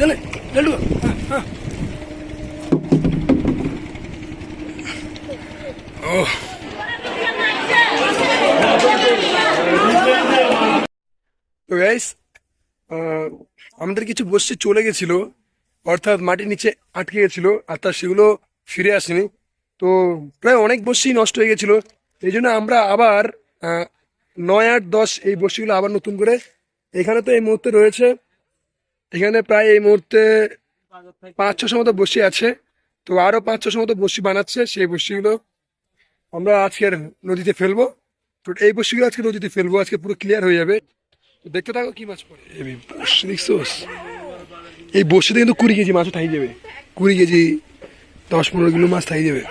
তো গাইস আমাদের কিছু বসে চলে গেছিল, অর্থাৎ মাটির নিচে আটকে গেছিল, আর তার সেগুলো ফিরে আসেনি। তো প্রায় অনেক বসি নষ্ট হয়ে গেছিল। এই জন্য আমরা আবার নয় আট দশ এই বসিগুলো আবার নতুন করে। এখানে তো এই মুহূর্তে রয়েছে এখানে প্রায় এই মুহূর্তে পাঁচ, ছশো মতো বসি আছে। তো আরও পাঁচ, ছশো মতো বসি বানাচ্ছে সেই বসিগুলো আমরা আজকের নদীতে ফেলব। তো এই বসিগুলো আজকে নদীতে ফেলব, আজকে পুরো ক্লিয়ার হয়ে যাবে। দেখতে থাকো কি মাছ পড়ে। এই দেখছোস এই বসিতে কিন্তু কুড়ি কেজি মাছ থাই যাবে। কুড়ি কেজি, দশ, পনেরো কিলো মাছ থাই যাবে।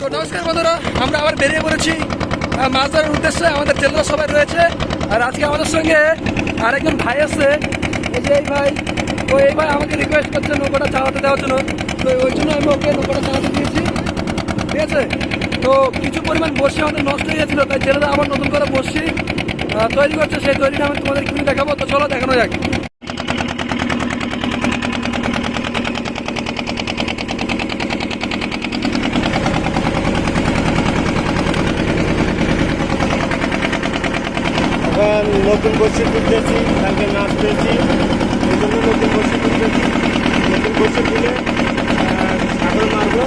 তো নমস্কার বন্ধুরা, আমরা আবার বেরিয়ে পড়েছি। মাছ ধরার উদ্দেশ্যে আমাদের জেলেরা সবাই রয়েছে। আর আজকে আমাদের সঙ্গে আরেকজন ভাই আছে। এই যে এই ভাই। তো এই ভাই আমাকে রিকোয়েস্ট করছে নৌকাটা চালাতে দেওয়ার জন্য। তো ওই জন্য আমি ওকে নৌকাটা চালাতে দিয়েছি। ঠিক আছে? তো কিছু পরিমাণ বসে আমাদের নষ্ট হয়ে গেছিল, তাই জেলেরা আবার নতুন করে বসি তৈরি করছে। সেই তৈরিটা আমি তোমাদের কিনে দেখাবো। তো চলো দেখানো যাক এখন নতুন বসে তুলতেছি কালকে নাচ পেয়েছি এই জন্য নতুন বসে তুলতেছি। নতুন বসে তুলে সাগর মারবো,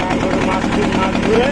তারপরে মাছ মাছ ধরে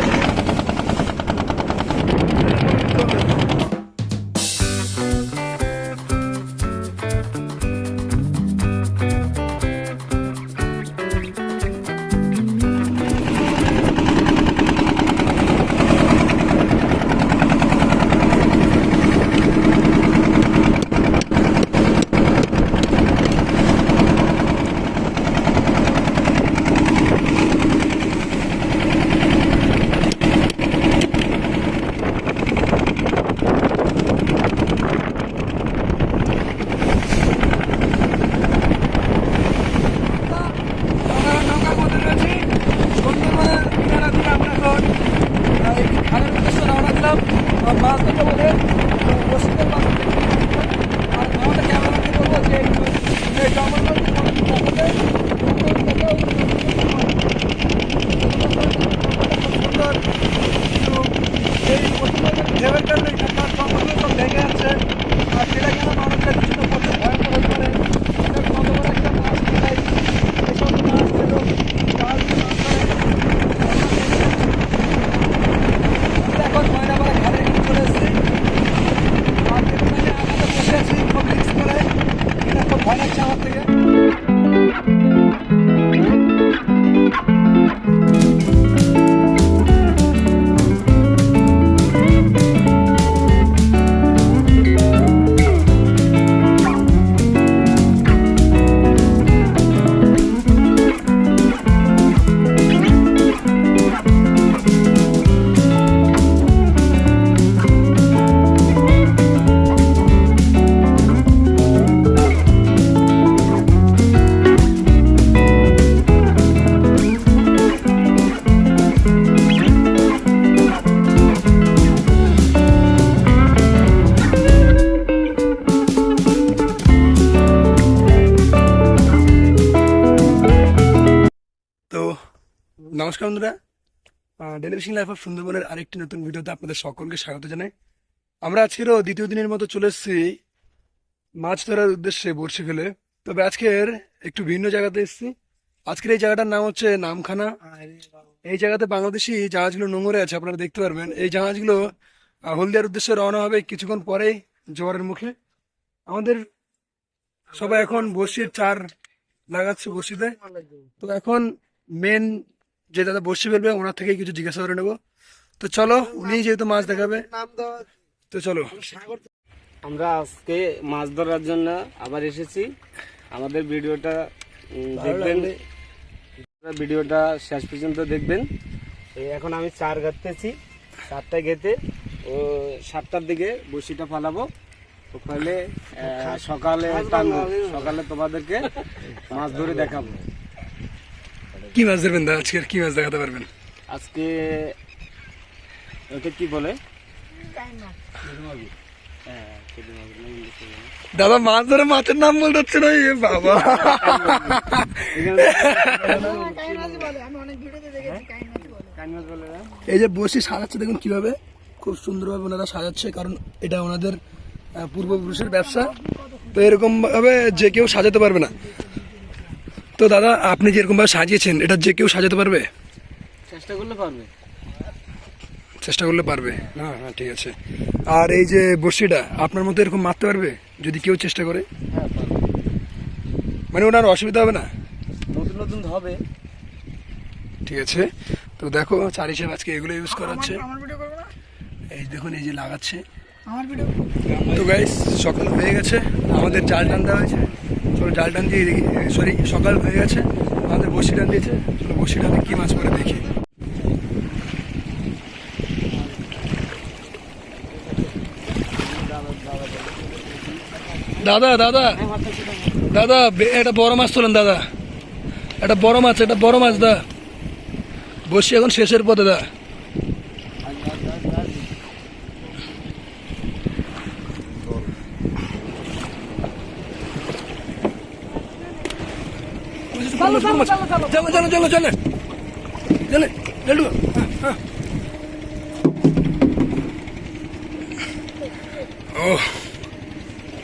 নমস্কার বন্ধুরা। ডেলিভিশন লাইফ অফ সুন্দরবনের আরেকটি নতুন ভিডিওতে আপনাদের সকলকে স্বাগত জানাই। আমরা আজকেরও দ্বিতীয় দিনের মতো চলে এসেছি মাছ ধরার উদ্দেশ্যে বড়শি ফেলে। তবে আজকের একটু ভিন্ন জায়গাতে এসেছি। আজকের এই জায়গাটার নাম হচ্ছে নামখানা। এই জায়গাতে বাংলাদেশি জাহাজগুলো নোংরে আছে, আপনারা দেখতে পারবেন। এই জাহাজগুলো হলদিয়ার উদ্দেশ্যে রওনা হবে কিছুক্ষণ পরেই জোয়ারের মুখে। আমাদের সবাই এখন বসির চার লাগাচ্ছে বসিতে তো এখন মেন যে দাদা বসে ফেলবে ওনার থেকে কিছু জিজ্ঞাসা করে নেব। তো চলো উনি যেহেতু মাছ দেখাবে তো চলো। আমরা আজকে মাছ ধরার জন্য আবার এসেছি। আমাদের ভিডিওটা দেখবেন। ভিডিওটা শেষ পর্যন্ত দেখবেন। এখন আমি চার গাঁথতেছি। চারটা গেতে ও সাতটার দিকে বসিটা ফালাবো। ফেলে সকালে সকালে তোমাদেরকে মাছ ধরে দেখাবো। কি মাছ ধরবেন দা আজকে কি মাছ দেখাতে পারবেন? আজকে ওটা কি বলে। দাদা মাছ ধরে মাছের নাম বলতে হচ্ছে না এ বাবা। এই যে বসি সাজাচ্ছে দেখুন কীভাবে। খুব সুন্দরভাবে ওনারা সাজাচ্ছে কারণ এটা ওনাদের পূর্বপুরুষের ব্যবসা। তো এরকম ভাবে যে কেউ সাজাতে পারবে না। তো দাদা আপনি যেরকম ভাবে সাজিয়েছেন এটা যে কেউ সাজাতে পারবে? চেষ্টা করলে পারবে। চেষ্টা করলে পারবে। হ্যাঁ হ্যাঁ ঠিক আছে। আর এই যে বড়শিটা আপনার মতো এরকম মারতে পারবে? যদি কেউ চেষ্টা করে? হ্যাঁ মানে ওনার অসুবিধা হবে না? নতুন নতুন হবে। ঠিক আছে। তো দেখো চার হিসেবে আজকে এগুলো ইউজ করা হচ্ছে এই দেখুন এই যে লাগাচ্ছে। তো গাইস সকাল হয়ে গেছে। আমাদের জাল টান দেওয়া হয়েছে। চলো জাল টান দিয়ে সরি সকাল হয়ে গেছে। আমাদের বসি টান দিয়েছে। চলো বসি টানে কি মাছ পরে দেখি। দাদা দাদা দাদা একটা বড় মাছ তোলেন, দাদা। একটা বড় মাছ, একটা বড় মাছ, দা। বসি এখন শেষের পথে, দা। চলো চলো চলো চলো চলো চলো চলে চলো ও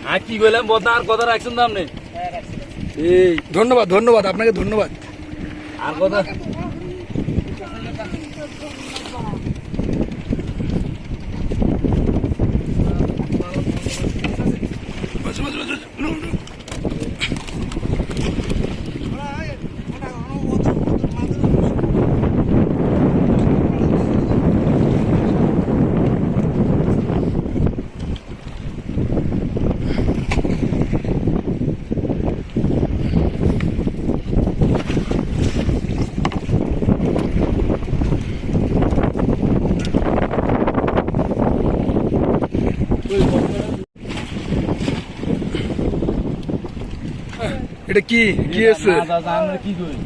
আর কি বললাম বদনা আর কথা রাখছেন তো আপনি? এই। ধন্যবাদ ধন্যবাদ আপনাকে ধন্যবাদ। আর কথা? বাস, বাস, বাস, এটা কি? কি আছে? কি করি?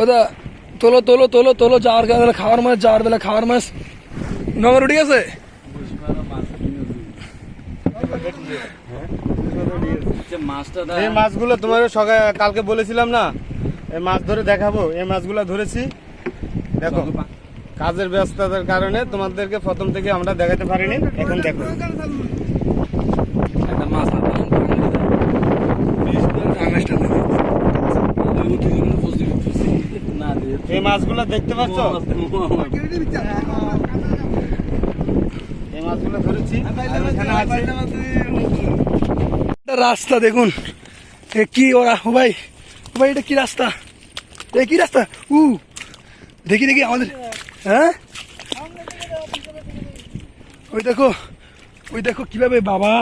ওদা তোলো তোলো তোলো তোলো যাওয়ার বেলা খাওয়ার মাছ যাওয়ার বেলা খাওয়ার মাছ। নগর উঠে গেছে মাছটা এই মাছগুলো তোমার সকাল কালকে বলেছিলাম না? এই মাছ ধরে দেখাবো। এই মাছগুলো ধরেছি। দেখো। কাজের ব্যস্ততার কারণে তোমাদেরকে প্রথম থেকে আমরা দেখাতে পারিনি। এখন দেখো। একটা মাছ দেখো। এই মাছগুলো দেখতে পাচ্ছ? এই মাছগুলো ধরেছি। রাস্তা দেখুন। এ কি ওরা? ও ভাই ও ভাই এটা কি রাস্তা? এ কি রাস্তা? উ দেখি দেখি আমাদের হ্যাঁ? ওই দেখো ওই দেখো কীভাবে বাবা,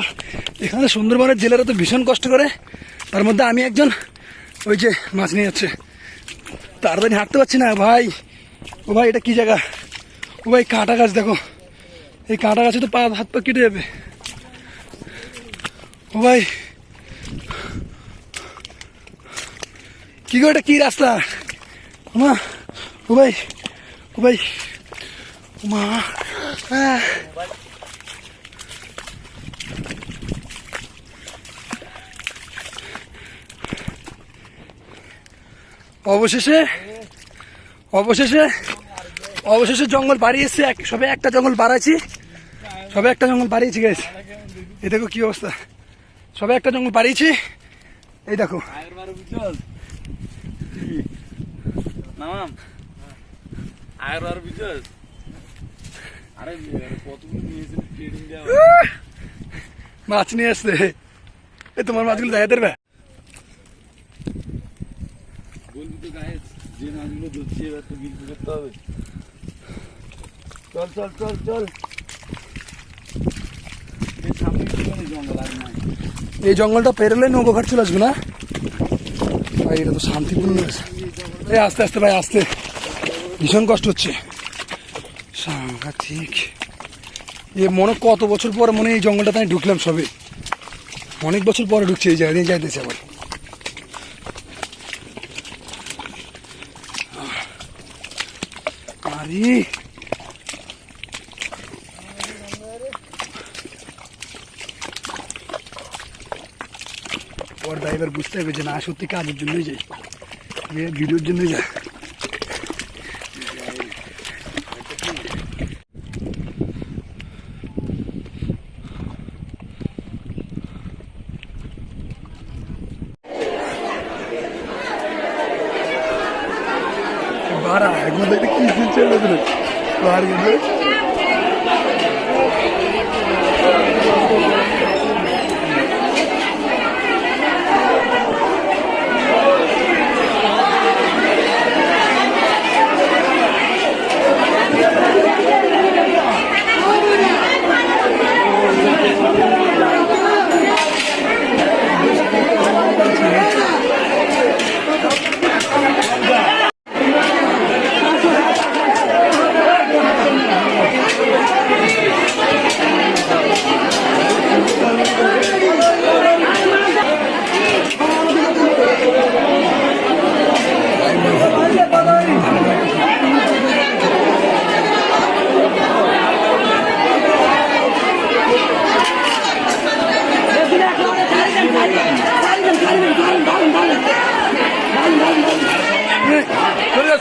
এখানে সুন্দরবনের জেলেরা তো ভীষণ কষ্ট করে। তার মধ্যে আমি একজন, ওই যে মাছ নিয়ে যাচ্ছে। তাড়াতাড়ি হাঁটতে পারছি না, ভাই। ও ভাই, এটা কি জায়গা? ও ভাই, কাঁটা গাছ, দেখো। এই কাঁটা গাছে তো পা, হাত পা কেটে যাবে। ও ভাই। কি গো, এটা কি রাস্তা? ও ভাই। ভাই মা। অবশেষে অবশেষে অবশেষে জঙ্গল বাড়িয়েছে সবে একটা জঙ্গল বাড়াইছি সবে একটা জঙ্গল বাড়িয়েছি গেছে এই দেখো কি অবস্থা। সবে একটা জঙ্গল বাড়িয়েছি এই দেখো। আগের বারে বুঝছস আরে কতগুলো নিয়েছিল ট্রেনিং দেওয়া মাছ নিয়ে আসছে এই তোমার মাছগুলো দেখা দেবে? বলবি তো গায়ে যে মাছগুলো ধরছে এবার তো বিক্রি করতে হবে। চল চল চল চল। আর এই জঙ্গলটা পেরোলে নৌকো ঘাট চলে আসবে না? ভাই এটা তো শান্তিপূর্ণ এই আস্তে আস্তে ভাই আস্তে। ভীষণ কষ্ট হচ্ছে। সাংঘাতিক। এ মনে কত বছর পরে মনে এই জঙ্গলটাতে আমি ঢুকলাম সবে। অনেক বছর পরে ঢুকছে, এই জায়গা দিয়ে যাইতেছে আবার। আরে! ওর ড্রাইভার বুঝতে হবে যে না, সত্যি কাজের জন্যই যাই। ভিডিওর জন্যই যায়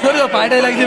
সরিয়ে পায়টাই লাগছে